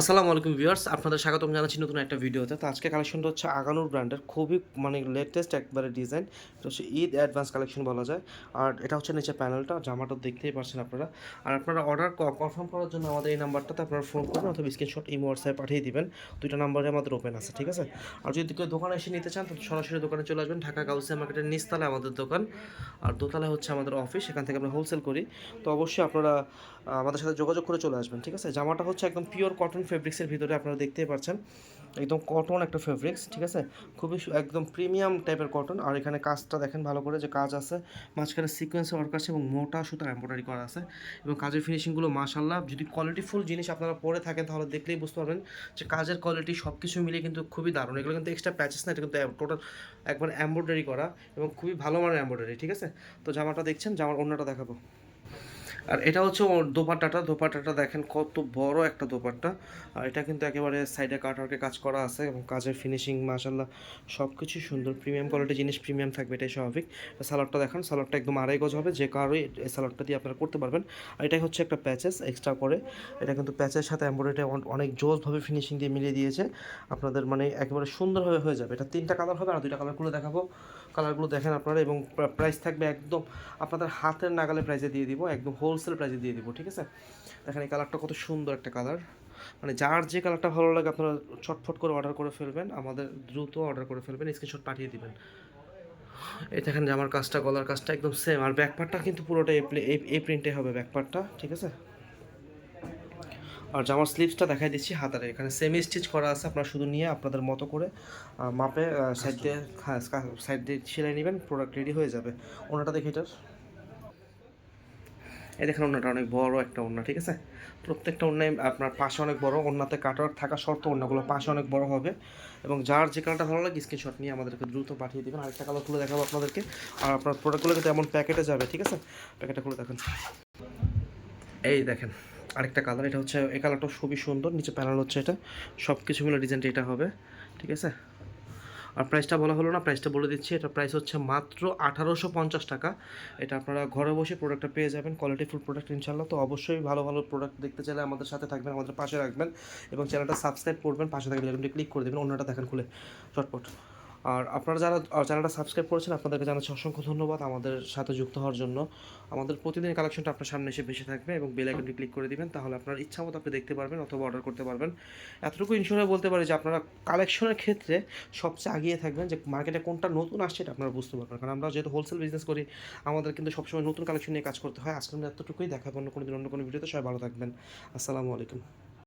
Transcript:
আসসালামু আলাইকুম ভিউয়ার্স, আপনাদের স্বাগতম জানাচ্ছি নতুন একটা ভিডিওতে। তো আজকে কালেকশনটা হচ্ছে আগানুর ব্র্যান্ডের খুবই মানে লেটেস্ট একবারে ডিজাইন এটা হচ্ছে ঈদ অ্যাডভান্স কালেকশন বলা যায়। আর এটা হচ্ছে নিচে প্যানেলটা জামাটা দেখতেই পাচ্ছেন আপনারা। আর আপনারা অর্ডার কনফার্ম করার জন্য আমাদের এই নাম্বারটাতে আপনারা ফোন করবেন অথবা স্ক্রিনশট ইমো হোয়াটসঅ্যাপে পাঠিয়ে দিবেন। দুইটা নাম্বারে আমাদের ওপেন আছে, ঠিক আছে? আর যদি কেউ দোকানে এসে নিতে চান, তো সরাসরি দোকানে চলে আসবেন। ঢাকা গাউসিয়া মার্কেটের নিচতলায় আমাদের দোকান। আর দোতলায় হচ্ছে আমাদের অফিস সেখান থেকে আমরা হোলসেল করি। তো অবশ্যই আপনারা আমাদের সাথে যোগাযোগ করে চলে আসবেন, ঠিক আছে? জামাটা হচ্ছে একদম পিওর কটন ফেব্রিক্সের ভিতরে আপনারা দেখতেই পাচ্ছেন। একদম কটন একটা ফেব্রিক্স ঠিক আছে? খুবই একদম প্রিমিয়াম টাইপের কটন আর এখানে কাজটা দেখেন ভালো করে যে কাজ আছে। মাঝখানে সিকোয়েন্স ওয়ার্ক আছে এবং মোটা সুতার এম্ব্রয়ডারি করা আছে। এবং কাজের ফিনিশিংগুলো মাশাল্লাহ যদি কোয়ালিটিফুল জিনিস আপনারা পরে থাকেন তাহলে দেখলেই বুঝতে পারবেন যে কাজের কোয়ালিটি সব কিছু মিলিয়ে কিন্তু খুবই দারুণ। এগুলো কিন্তু এক্সট্রা প্যাচেস না, এটা কিন্তু টোটাল একবার এম্ব্রয়ডারি করা এবং খুবই ভালো মানের এম্ব্রয়ডারি ঠিক আছে? তো জামাটা দেখছেন, জামার অন্যটা দেখাবো। আর এটা হচ্ছে দোপাট্টাটা। দোপাট্টাটা দেখেন কত বড় একটা দোপাট্টা। আর এটা কিন্তু একেবারে সাইডে কাটওয়ার্কে কাজ করা আছে এবং কাজের ফিনিশিং মাশাল্লাহ সব কিছু সুন্দর। প্রিমিয়াম কোয়ালিটি জিনিস প্রিমিয়াম থাকবে, এটাই স্বাভাবিক। সালাডটা দেখেন সালাডটা একদম আড়াই গজ হবে, যে কারোই এই সালোয়ারটা দিয়ে আপনারা করতে পারবেন। আর এটাই হচ্ছে একটা প্যাচেস এক্সট্রা করে। এটা কিন্তু প্যাচের সাথে এমব্রয়ডারি অনেক জোসভাবে ফিনিশিং দিয়ে মিলিয়ে দিয়েছে। আপনাদের মানে একেবারে সুন্দরভাবে হয়ে যাবে। এটা তিনটা কালার হবে, আর দুইটা কালারগুলো দেখাবো। কালারগুলো দেখেন আপনারা এবং প্রাইস থাকবে একদম আপনাদের হাতের নাগালে প্রাইসে দিয়ে দিব, একদম হোলসেল প্রাইসে দিয়ে দিব, ঠিক আছে? দেখেন এই কালারটা কত সুন্দর একটা কালার মানে যার যে কালারটা ভালো লাগে আপনারা ছটফট করে অর্ডার করে ফেলবেন, আমাদের দ্রুত অর্ডার করে ফেলবেন স্ক্রিনশট পাঠিয়ে দিবেন। এই দেখেন জামার কাজটা, গলার কাজটা একদম সেম আর ব্যাকপার্টটা কিন্তু পুরোটা এই প্রিন্টে হবে ব্যাকপার্টটা ঠিক আছে? আর জামার স্লিভসটা দেখাই দিচ্ছি হাতারে, এখানে সেমি স্টিচ করা আছে, আপনারা শুধু নিয়ে আপনাদের মতো করে মাপে সাইড দিয়ে হ্যাঁ সাইড দিয়ে সেলাই নেবেন প্রোডাক্ট রেডি হয়ে যাবে। ওনাটা দেখে এটার এই দেখেন ওনাটা অনেক বড় একটা ওন্না ঠিক আছে? প্রত্যেকটা ওন্নায় আপনার পাশে অনেক বড় ওন্নাতে কাটার থাকা শর্ত ওন্নাগুলো পাশে অনেক বড় হবে। এবং যার যে কালারটা ভালো লাগে স্ক্রিনশট নিয়ে আমাদেরকে দ্রুত পাঠিয়ে দেবেন। আরেকটা কালার খুলে দেখাবো আপনাদেরকে। আর আপনার প্রোডাক্টগুলো কিন্তু এমন প্যাকেটে যাবে, ঠিক আছে? প্যাকেটটা খুলে দেখেন। এই দেখেন, আরেকটা কালার এটা হচ্ছে, এই কালারটা খুবই সুন্দর, নিচে প্যানেল হচ্ছে এটা। সব কিছু মিলে ডিজাইনটা এটা হবে, ঠিক আছে? আর প্রাইসটা বলা হলো না প্রাইসটা বলে দিচ্ছি, এটা প্রাইস হচ্ছে মাত্র আঠারোশো পঞ্চাশ টাকা। এটা আপনারা ঘরে বসে প্রোডাক্টটা পেয়ে যাবেন কোয়ালিটি ফুল প্রোডাক্ট ইনশাল্লাহ তো অবশ্যই ভালো ভালো প্রোডাক্ট দেখতে চাইলে আমাদের সাথে থাকবেন, আমাদের পাশে রাখবেন এবং চ্যানেলটা সাবস্ক্রাইব করবেন, পাশে থাকবেন ক্লিক করে দেবেন, অন্যটা দেখেন খুলে, চটপট। আর আপনারা যারা চ্যানেলটা সাবস্ক্রাইব করেছেন, আপনাদেরকে জানাচ্ছি অসংখ্য ধন্যবাদ আমাদের সাথে যুক্ত হওয়ার জন্য। আমাদের প্রতিদিন কালেকশনটা আপনার সামনে এসে বেশি থাকবে এবং বেল আইকনটি ক্লিক করে দিবেন, তাহলে আপনার ইচ্ছা মতো আপনি দেখতে পারবেন অথবা অর্ডার করতে পারবেন। এতটুকু ইনশোরে বলতে পারি যে, আপনারা কালেকশনের ক্ষেত্রে সবচেয়ে আগিয়ে থাকবেন যে মার্কেটে কোনটা নতুন আসছে এটা আপনারা বুঝতে পারবেন। কারণ আমরা যেহেতু হোলসেল বিজনেস করি, আমাদের কিন্তু সবসময় নতুন কালেকশন নিয়ে কাজ করতে হয়। আজকে আমি এতটুকুই দেখাবো অন্য কোনো দিন, অন্য কোনো ভিডিওতে। সবাই ভালো থাকবেন। আসসালামু আলাইকুম।